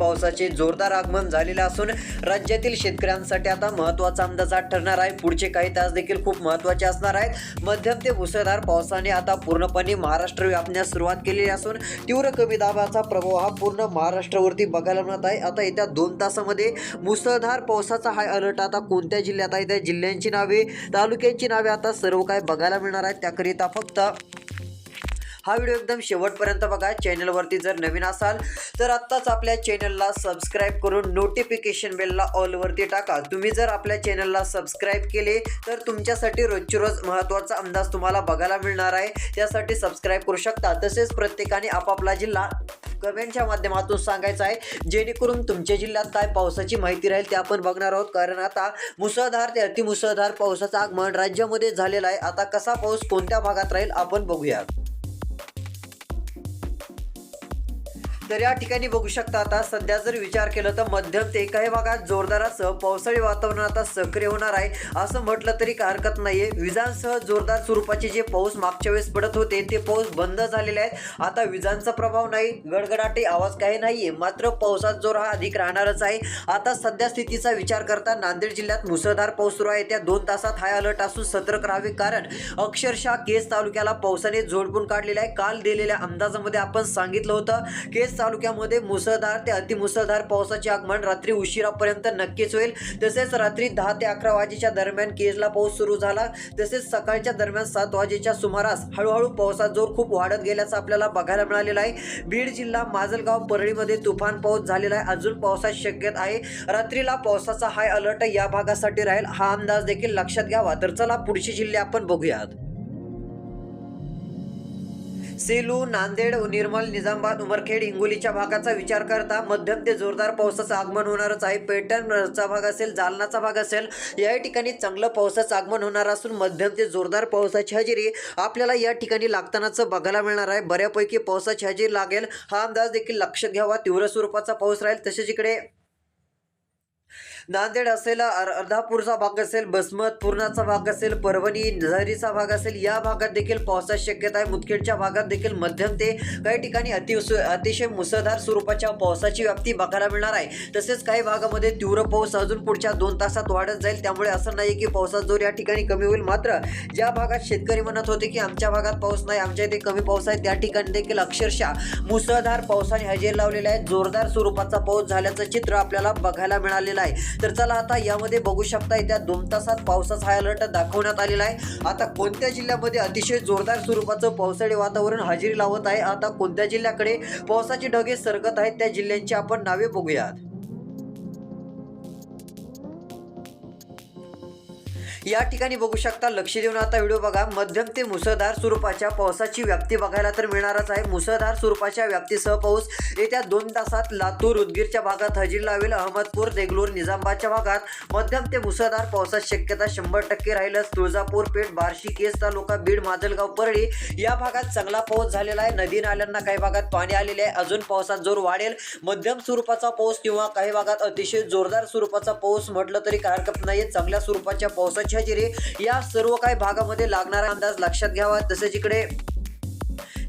पावसाचे जोरदार आगमन झालेलं असून राज्यातील शेतकऱ्यांसाठी आता महत्त्वाचा अंदाजात ठरणार आहे. पुढचे काही तास देखील खूप महत्त्वाचे असणार आहेत. मध्यम ते मुसळधार पावसाने आता पूर्णपणे महाराष्ट्र व्यापण्यास सुरुवात केलेली असून तीव्र कमी दाबाचा प्रभाव हा पूर्ण महाराष्ट्रावरती बघायला मिळत आहे. आता येत्या दोन तासामध्ये मुसळधार पावसाचा हाय अलर्ट आता कोणत्या जिल्ह्यात आहे त्या जिल्ह्यांची नावे तालुक्यांची नावे आता सर्व काय बघायला मिळणार आहेत. त्याकरिता फक्त हा व्हिडिओ एकदम शेवटपर्यंत बघा. चॅनलवरती जर नवीन असाल तर आत्ताच आपल्या चॅनलला सबस्क्राईब करून नोटिफिकेशन बेलला ऑलवरती टाका. तुम्ही जर आपल्या चॅनलला सबस्क्राईब केले तर तुमच्यासाठी रोजची रोज महत्त्वाचा अंदाज तुम्हाला बघायला मिळणार आहे. त्यासाठी सबस्क्राईब करू शकता. तसेच प्रत्येकाने आपापला जिल्हा कमेंटच्या माध्यमातून सांगायचं आहे जेणेकरून तुमच्या जिल्ह्यात काय पावसाची माहिती राहील ते आपण बघणार आहोत. कारण आता मुसळधार ते अतिमुसळधार पावसाचं आगमन राज्यामध्ये झालेलं आहे. आता कसा पाऊस कोणत्या भागात राहील आपण बघूया. तर या ठिकाणी बघू शकता आता सध्या जर विचार केला तर मध्यम ते काही भागात जोरदारासह पावसाळी वातावरण आता सक्रिय होणार आहे. असं म्हटलं तरी काही हरकत नाहीये. विजांसह जोरदार स्वरूपाचे जे पाऊस मागच्या वेळेस पडत होते ते पाऊस बंद झालेले आहेत. आता विजांचा प्रभाव नाही गडगडाटे आवाज काही नाहीये. मात्र पावसात जोर हा अधिक राहणारच आहे. आता सध्या स्थितीचा विचार करता नांदेड जिल्ह्यात मुसळधार पाऊस सुरू आहे. त्या दोन तासात हाय अलर्ट असून सतर्क राहावे कारण अक्षरशः केस तालुक्याला पावसाने झोडपून काढलेला आहे. काल दिलेल्या अंदाजामध्ये आपण सांगितलं होतं केस तालुक्यामध्ये मुसळधार ते अतिमुसळधार पावसाचे आगमन. रात्री उशिरापर्यंत नक्कीच होईल. तसेच रात्री दहा ते अकरा वाजेच्या दरम्यान केजला पाऊस सुरू झाला. तसेच सकाळच्या दरम्यान सात वाजेच्या सुमारास हळूहळू पावसाचा जोर खूप वाढत गेल्याचं आपल्याला बघायला मिळालेलं आहे. बीड जिल्हा माजलगाव परळीमध्ये तुफान पाऊस झालेला आहे. अजून पावसाची शक्यता आहे. रात्रीला पावसाचा हाय अलर्ट या भागासाठी राहील. हा अंदाज देखील लक्षात घ्यावा. तर चला पुढचे जिल्हे आपण बघूयात. सेलू नांदेड निर्मल निजामाबाद उमरखेड हिंगोलीच्या भागाचा विचार करता मध्यम ते जोरदार पावसाचं आगमन होणारच आहे. पैठणचा भाग असेल जालनाचा भाग असेल या ठिकाणी चांगलं पावसाचं आगमन होणार असून मध्यम ते जोरदार पावसाची हजेरी आपल्याला या ठिकाणी लागतानाच बघायला मिळणार आहे. बऱ्यापैकी पावसाची हजेरी लागेल. हा अंदाज देखील लक्षात घ्यावा. तीव्र स्वरूपाचा पाऊस राहील. तसेच इकडे नांदेड असेल अर्धापूरचा भाग असेल बसमत पूर्णाचा भाग असेल परभणी झरीचा भाग असेल या भागात देखील पावसाची शक्यता आहे. मुदखेडच्या भागात देखील मध्यम ते काही ठिकाणी अति अतिशय मुसळधार स्वरूपाच्या पावसाची व्याप्ती बघायला मिळणार आहे. तसेच काही भागामध्ये तीव्र पाऊस अजून पुढच्या दोन तासात वाढत जाईल. त्यामुळे असं नाही की पावसाचा जोर या ठिकाणी कमी होईल. मात्र ज्या भागात शेतकरी म्हणत होते की आमच्या भागात पाऊस नाही आमच्या इथे कमी पाऊस आहे त्या ठिकाणी देखील अक्षरशः मुसळधार पावसाने हजेरी लावलेला आहे. जोरदार स्वरूपाचा पाऊस झाल्याचं चित्र आपल्याला बघायला मिळालेलं आहे. तर चला आता यामध्ये बघू शकता येत्या दोन तासात पावसाचा हाय अलर्ट दाखवण्यात आलेला आहे. आता कोणत्या जिल्ह्यामध्ये अतिशय जोरदार स्वरूपाचं पावसाळी वातावरण हजेरी लावत आहे? आता कोणत्या जिल्ह्याकडे पावसाचे ढगे सरकत आहेत? त्या जिल्ह्यांची आपण नावे बघूयात. या ठिकाणी बघू शकता लक्ष देऊन आता व्हिडिओ बघा. मध्यम ते मुसळधार स्वरूपाच्या पावसाची व्याप्ती बघायला तर मिळणारच आहे. मुसळधार स्वरूपाच्या व्याप्तीसह पाऊस येत्या दोन तासात लातूर उदगीरच्या भागात हजेरी लावेल अहमदपूर देगलूर निजामबादच्या भागात. मध्यम ते मुसळधार पावसाची शक्यता शंभर टक्के राहीलच. तुळजापूर पेठ बार्शी केस तालुका बीड माजलगाव परळी या भागात चांगला पाऊस झालेला आहे. नदी नाल्यांना काही भागात पाणी आलेले आहे. अजून पावसात जोर वाढेल. मध्यम स्वरूपाचा पाऊस किंवा काही भागात अतिशय जोरदार स्वरूपाचा पाऊस म्हटलं तरी काय हरकत नाही चांगल्या स्वरूपाच्या पावसाची हजेरी या सर्व काही भागामध्ये लागणारा अंदाज लक्षात घ्यावा. तसेच इकडे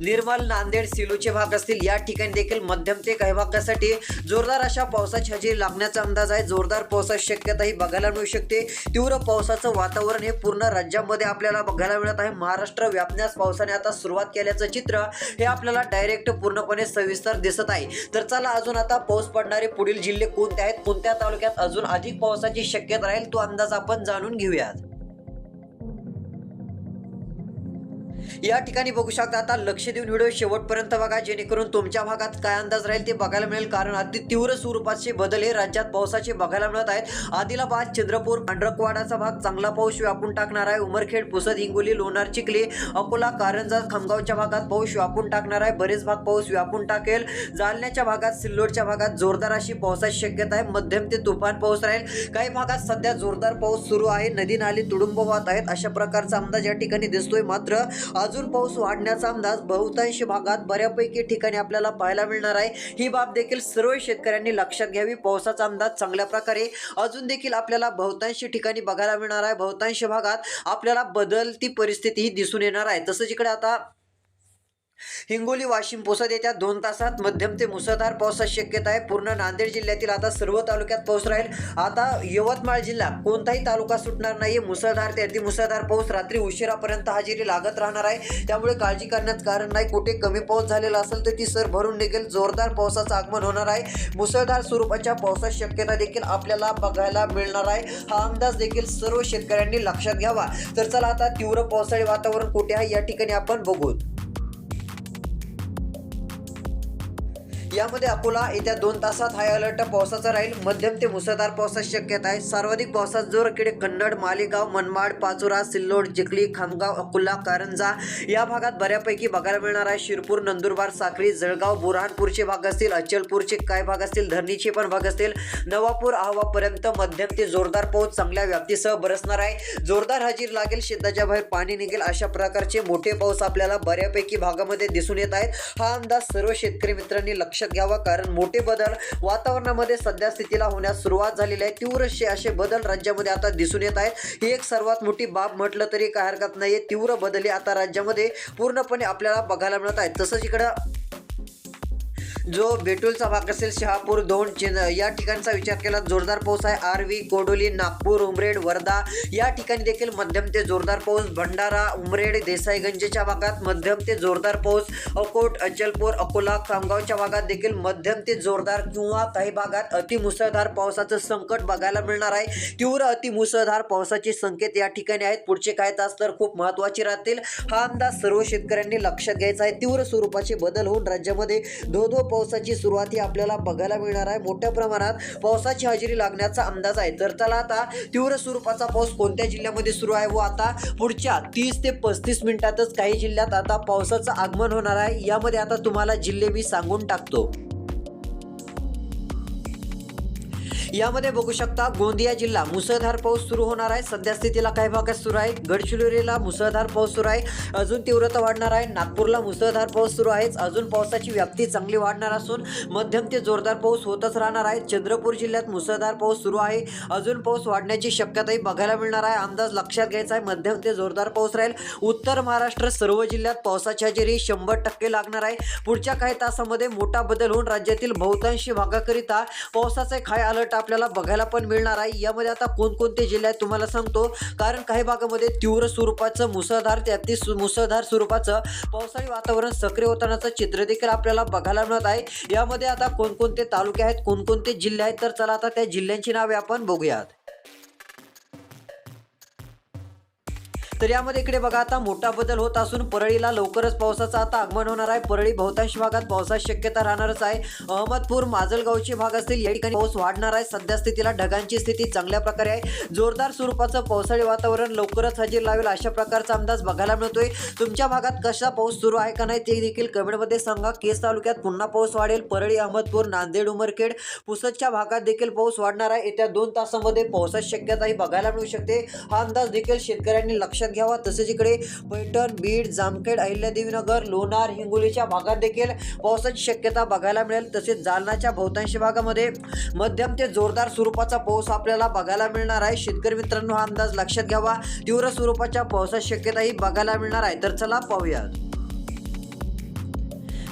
निर्मल नांदेड सिलूचे भाग असतील. या ठिकाणी देखील मध्यम ते काही भागासाठी जोरदार अशा पावसाची हजेरी लागण्याचा अंदाज आहे. जोरदार पावसाची शक्यता ही बघायला मिळू शकते. तीव्र पावसाचं वातावरण हे पूर्ण राज्यामध्ये आपल्याला बघायला मिळत आहे. महाराष्ट्र व्यापण्यास पावसाने आता सुरुवात केल्याचं चित्र हे आपल्याला डायरेक्ट पूर्णपणे सविस्तर दिसत आहे. तर चला अजून आता पाऊस पडणारे पुढील जिल्हे कोणते आहेत? कोणत्या तालुक्यात अजून अधिक पावसाची शक्यता राहील? तो अंदाज आपण जाणून घेऊयात. या ठिकाणी बघू शकता आता लक्ष देऊन व्हिडिओ शेवटपर्यंत बघा जेणेकरून तुमच्या भागात काय अंदाज राहील ते बघायला मिळेल. कारण अति तीव्र स्वरूपाचे बदल हे राज्यात पावसाचे बघायला मिळत आहेत. आदिलाबाद चंद्रपूर पांढरकवाडाचा भाग चांगला पाऊस व्यापून टाकणार आहे. उमरखेड पुसद हिंगोली लोणार चिखली अकोला कारंजा खामगावच्या भागात पाऊस व्यापून टाकणार आहे. बरेच भाग पाऊस व्यापून टाकेल. जालन्याच्या भागात सिल्लोडच्या भागात जोरदार अशी पावसाची शक्यता आहे. मध्यम ते तुफान पाऊस राहील. काही भागात सध्या जोरदार पाऊस सुरू आहे. नदी नाली तुडुंब वाहत आहेत. अशा प्रकारचा अंदाज या ठिकाणी दिसतोय. मात्र अजून पाऊस वाढण्याचा अंदाज बहुतांश भागात बऱ्यापैकी ठिकाणी आपल्याला पाहायला मिळणार आहे. ही बाब देखील सर्व शेतकऱ्यांनी लक्षात घ्यावी. पावसाचा अंदाज चांगल्या प्रकारे अजून देखील आपल्याला बहुतांश ठिकाणी बघायला मिळणार आहे. बहुतांश भागात आपल्याला बदलती परिस्थिती ही दिसून येणार आहे. तसंच इकडे आता हिंगोली वाशिम पुसद येत्या दोन तासात मध्यम ते मुसळधार पावसाची शक्यता आहे. पूर्ण नांदेड जिल्ह्यातील आता सर्व तालुक्यात पाऊस राहील. आता यवतमाळ जिल्हा कोणताही तालुका सुटणार नाही मुसळधार ते अतिमुसळधार पाऊस रात्री उशिरापर्यंत हजेरी लागत राहणार आहे. त्यामुळे काळजी करण्यात कारण नाही. कुठे कमी पाऊस झालेला असेल तर ती सर भरून निघेल. जोरदार पावसाचं आगमन होणार आहे. मुसळधार स्वरूपाच्या पावसाची शक्यता देखील आपल्याला बघायला मिळणार आहे. हा अंदाज देखील सर्व शेतकऱ्यांनी लक्षात घ्यावा. तर चला आता तीव्र पावसाळी वातावरण कुठे आहे या ठिकाणी आपण बघू यामध्ये अकोला येत्या दोन तासात हाय अलर्ट पावसाचा राहील. मध्यम ते मुसळधार पावसाची शक्यता आहे. सर्वाधिक पावसात जोर कन्नड मालेगाव मनमाड पाचोरा सिल्लोड चिखली खामगाव अकोला कारंजा या भागात बऱ्यापैकी बघायला मिळणार आहे. शिरपूर नंदुरबार साक्री जळगाव बुरहानपूरचे भाग असतील अचलपूरचे काय भाग असतील धरणीचे पण भाग असतील. नवापूर आहावापर्यंत मध्यम ते जोरदार पाऊस चांगल्या व्याप्तीसह बरसणार आहे. जोरदार हजेरी लागेल शेताच्या बाहेर पाणी निघेल. अशा प्रकारचे मोठे पाऊस आपल्याला बऱ्यापैकी भागामध्ये दिसून येत आहेत. हा अंदाज सर्व शेतकरी मित्रांनी लक्ष लक्षात घ्यावा कारण मोठे बदल वातावरणामध्ये सध्या स्थितीला होण्यास सुरुवात झालेली आहे. तीव्रशे असे बदल राज्यामध्ये आता दिसून येत आहेत. ही एक सर्वात मोठी बाब म्हटलं तरी काय हरकत नाही तीव्र बदली आता राज्यामध्ये पूर्णपणे आपल्याला बघायला मिळत आहेत. तसंच इकडं जो बेटूलचा भाग असेल शहापूर दोन चिन या ठिकाणचा विचार केला. जोरदार पाऊस आहे. आरवी कोडोली नागपूर उमरेड वर्धा या ठिकाणी देखील मध्यम ते जोरदार पाऊस. भंडारा उमरेड देसाईगंजच्या भागात मध्यम ते जोरदार पाऊस. अकोट अचलपूर अकोला खामगावच्या भागात देखील मध्यम ते जोरदार किंवा काही भागात अतिमुसळधार पावसाचं संकट बघायला मिळणार आहे. तीव्र अतिमुसळधार पावसाचे संकेत या ठिकाणी आहेत. पुढचे काही तास तर खूप महत्त्वाचे राहतील. हा अंदाज सर्व शेतकऱ्यांनी लक्षात घ्यायचा आहे. तीव्र स्वरूपाचे बदल होऊन राज्यामध्ये धो धो पावसाची सुरुवात ही आपल्याला बघायला मिळणार आहे. मोठ्या प्रमाणात पावसाची हजेरी लागण्याचा अंदाज आहे. तर त्याला आता तीव्र स्वरूपाचा पाऊस कोणत्या जिल्ह्यामध्ये सुरू आहे? व आता पुढच्या तीस ते पस्तीस मिनिटातच काही जिल्ह्यात आता पावसाचं आगमन होणार आहे. यामध्ये आता तुम्हाला जिल्हे मी सांगून टाकतो. यामध्ये बघू शकता गोंदिया जिल्हा मुसळधार पाऊस सुरू होणार आहे. सध्या स्थितीला काही भागात सुरू आहे. गडचिरोलीला मुसळधार पाऊस सुरू आहे. अजून तीव्रता वाढणार आहे. नागपूरला मुसळधार पाऊस सुरू आहेच. अजून पावसाची व्याप्ती चांगली वाढणार असून मध्यम ते जोरदार पाऊस होतच राहणार आहे. चंद्रपूर जिल्ह्यात मुसळधार पाऊस सुरू आहे. अजून पाऊस वाढण्याची शक्यताही बघायला मिळणार आहे. अंदाज लक्षात घ्यायचा आहे. मध्यम ते जोरदार पाऊस राहील. उत्तर महाराष्ट्र सर्व जिल्ह्यात पावसाची हजेरी शंभर टक्के लागणार आहे. पुढच्या काही तासामध्ये मोठा बदल होऊन राज्यातील बहुतांशी भागाकरिता पावसाचे खाय अलर्ट आपल्याला बघायला पण मिळणार आहे. यामध्ये आता कोणकोणते जिल्हे आहेत तुम्हाला सांगतो. कारण काही भागामध्ये तीव्र स्वरूपाचं मुसळधार ते अति मुसळधार स्वरूपाचं पावसाळी वातावरण सक्रिय होतानाचं चित्र देखील आपल्याला बघायला मिळत आहे. यामध्ये आता कोणकोणते तालुके आहेत कोणकोणते जिल्हे आहेत? तर चला आता त्या जिल्ह्यांची नावे आपण बघूयात. तर यामध्ये इकडे बघा आता मोठा बदल होत असून परळीला लवकरच पावसाचं आता आगमन होणार आहे. परळी बहुतांश भागात पावसाची शक्यता राहणारच आहे. अहमदपूर माजलगावचे भाग असतील या ठिकाणी पाऊस वाढणार आहे. सध्या स्थितीला ढगांची स्थिती चांगल्या प्रकारे आहे. जोरदार स्वरूपाचं पावसाळी वातावरण लवकरच हजेर लावेल अशा प्रकारचा अंदाज बघायला मिळतोय. तुमच्या भागात कसा पाऊस सुरू आहे का नाही ते देखील कमेंटमध्ये सांगा. केस तालुक्यात पुन्हा पाऊस वाढेल. परळी अहमदपूर नांदेड उमरखेड पुसदच्या भागात देखील पाऊस वाढणार आहे. येत्या दोन तासामध्ये पावसाची शक्यताही बघायला मिळू शकते. हा अंदाज देखील शेतकऱ्यांनी लक्षात घ्यावा. तसेच इकडे पैठण बीड जामखेड अहिल्यादेवीनगर लोणार हिंगोलीच्या भागात देखील पावसाची शक्यता बघायला मिळेल. तसेच जालनाच्या बहुतांश भागामध्ये मध्यम ते जोरदार स्वरूपाचा पाऊस आपल्याला बघायला मिळणार आहे. शेतकरी मित्रांनो हा अंदाज लक्षात घ्यावा. तीव्र स्वरूपाच्या पावसाची शक्यताही बघायला मिळणार आहे. तर चला पाहूयात.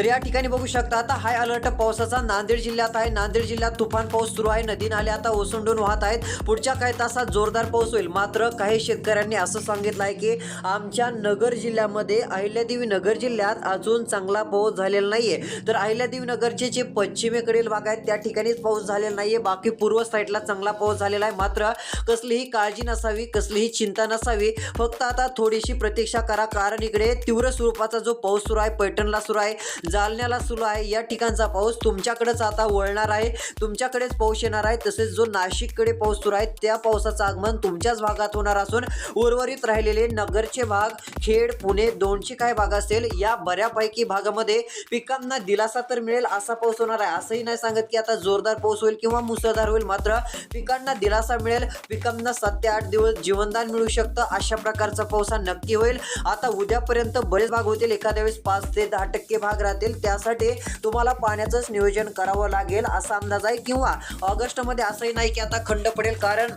तर या ठिकाणी बघू शकता आता हाय अलर्ट पावसाचा नांदेड जिल्ह्यात आहे. नांदेड जिल्ह्यात तुफान पाऊस सुरू आहे. नदी नाले आता ओसंडून वाहत आहेत. पुढच्या काही तासात जोरदार पाऊस होईल. मात्र काही शेतकऱ्यांनी असं सांगितलं आहे की आमच्या नगर जिल्ह्यामध्ये अहिल्यादेवी नगर जिल्ह्यात अजून चांगला पाऊस झालेला नाहीये. तर अहिल्यादेवी नगरचे जे पश्चिमेकडील भाग आहेत त्या ठिकाणीच पाऊस झालेला नाहीये. बाकी पूर्व साईडला चांगला पाऊस झालेला आहे. मात्र कसलीही काळजी नसावी कसलीही चिंता नसावी. फक्त आता थोडीशी प्रतीक्षा करा. कारण इकडे तीव्र स्वरूपाचा जो पाऊस सुरू आहे पैठणला सुरू आहे. जालन्याला सुरू आहे. या ठिकाणचा पाऊस तुमच्याकडेच आता वळणार आहे. तुमच्याकडेच पाऊस येणार आहे. तसेच जो नाशिककडे पाऊस सुरू आहे त्या पावसाचं आगमन तुमच्याच भागात होणार असून उर्वरित राहिलेले नगरचे भाग खेड पुणे दोनशे काय भाग असेल या बऱ्यापैकी भागामध्ये पिकांना दिलासा तर मिळेल असा पाऊस होणार आहे. असंही नाही सांगत की आता जोरदार पाऊस होईल किंवा मुसळधार होईल मात्र पिकांना दिलासा मिळेल. पिकांना सात ते आठ दिवस जीवनदान मिळू शकतं अशा प्रकारचा पाऊस हा नक्की होईल. आता उद्यापर्यंत बरेच भाग होतील. एखाद्या वेळेस पाच ते दहा टक्के भाग राहतील त्यासाठी तुम्हाला पाण्याचंच नियोजन करावं लागेल असा अंदाज आहे. किंवा ऑगस्टमध्ये असंही नाही की आता खंड पडेल कारण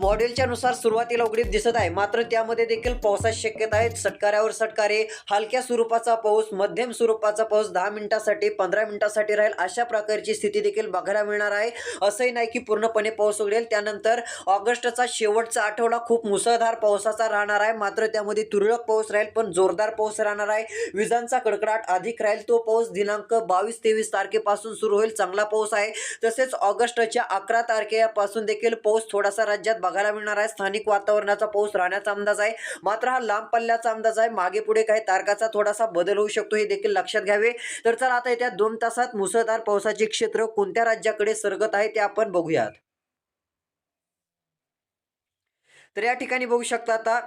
मॉडेलच्या नुसार सुरुवातीला उघडीप दिसत आहे. मात्र त्यामध्ये देखील पावसाची शक्यता आहे. सटकाऱ्यावर सटकारे हलक्या स्वरूपाचा पाऊस मध्यम स्वरूपाचा पाऊस दहा मिनिटासाठी पंधरा मिनिटासाठी राहील. अशा प्रकारची स्थिती देखील बघायला मिळणार आहे. असंही नाही की पूर्णपणे पाऊस उघडेल. त्यानंतर ऑगस्टचा शेवटचा आठवडा खूप मुसळधार पावसाचा राहणार आहे. मात्र त्यामध्ये तुरळक पाऊस राहील पण जोरदार पाऊस राहणार आहे. विजांचा कडकडाट अधिक राहील. तो पाऊस दिनांक बावीस तेवीस तारखेपासून सुरू होईल. चांगला पाऊस आहे. तसेच ऑगस्टच्या अकरा तारखेपासून देखील पाऊस थोडासा राज्यात बघायला मिळणार आहे. स्थानिक वातावरणाचा पाऊस राहण्याचा अंदाज आहे. मात्र हा लांब पल्ल्याचा अंदाज आहे. मागे पुढे काही तारखाचा थोडासा बदल होऊ शकतो हे देखील लक्षात घ्यावे. तर चला आता येत्या दोन तासात मुसळधार पावसाचे क्षेत्र कोणत्या राज्याकडे सरगत आहे ते आपण बघूयात. तर या ठिकाणी बघू शकता आता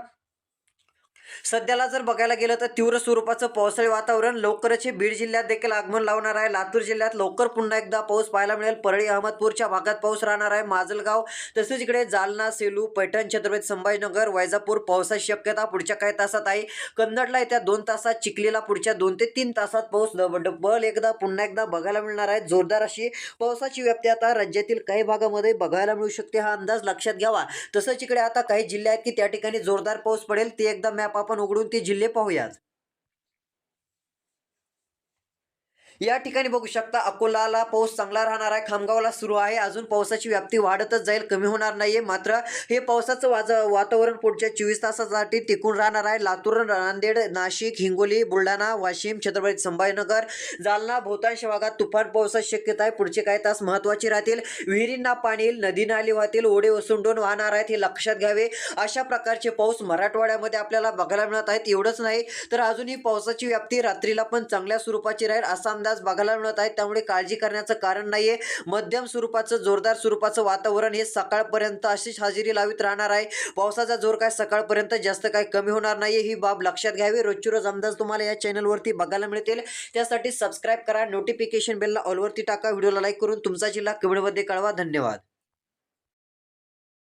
सध्याला जर बघायला गेलं तर तीव्र स्वरूपाचं पावसाळी वातावरण लवकरच हे बीड जिल्ह्यात देखील आगमन लावणार आहे. लातूर जिल्ह्यात लवकर पुन्हा एकदा पाऊस पाहायला मिळेल. परळी अहमदपूरच्या भागात पाऊस राहणार आहे. माजलगाव तसेच इकडे जालना सेलू पैठण छत्रपती संभाजीनगर वैजापूर पावसाची शक्यता पुढच्या काही तासात आहे. कन्नडला येत्या दोन तासात चिखलीला पुढच्या दोन ते तीन तासात पाऊस डब- डबल एकदा पुन्हा एकदा बघायला मिळणार आहे. जोरदार अशी पावसाची व्याप्ती आता राज्यातील काही भागामध्ये बघायला मिळू शकते. हा अंदाज लक्षात घ्यावा. तसंच इकडे आता काही जिल्हे आहेत की त्या ठिकाणी जोरदार पाऊस पडेल. ते एकदा मॅप आपण उघडून ते जिल्हे पाहूयात. या ठिकाणी बघू शकता अकोलाला पाऊस चांगला राहणार आहे. खामगावला सुरू आहे. अजून पावसाची व्याप्ती वाढतच जाईल कमी होणार नाहीये. मात्र हे पावसाचं वाज वातावरण पुढच्या चोवीस तासासाठी टिकून राहणार आहे. लातूर नांदेड नाशिक हिंगोली बुलढाणा वाशिम छत्रपती संभाजीनगर जालना बहुतांश भागात तुफान पावसाची शक्यता आहे. पुढचे काही तास महत्त्वाचे राहतील. विहिरींना पाणी नदी नाली वाहतील. ओढे ओसंडून वाहणार आहेत हे लक्षात घ्यावे. अशा प्रकारचे पाऊस मराठवाड्यामध्ये आपल्याला बघायला मिळत आहेत. एवढंच नाही तर अजूनही पावसाची व्याप्ती रात्रीला पण चांगल्या स्वरूपाची राहील. असा अंदाज बघायला मिळत आहे. त्यामुळे काळजी करण्याचं कारण नाहीये. मध्यम स्वरूपाचं जोरदार स्वरूपाचं वातावरण हे सकाळपर्यंत अशीच हजेरी लावित राहणार आहे. पावसाचा जोर काय सकाळपर्यंत जास्त काय कमी होणार नाही ही बाब लक्षात घ्यावी. रोजची रोज अंदाज तुम्हाला या चॅनलवरती बघायला मिळतील. त्यासाठी सबस्क्राईब करा नोटिफिकेशन बेलला ऑलवरती टाका. व्हिडिओला लाईक करून तुमचा जिल्हा कमेंटमध्ये कळवा. धन्यवाद.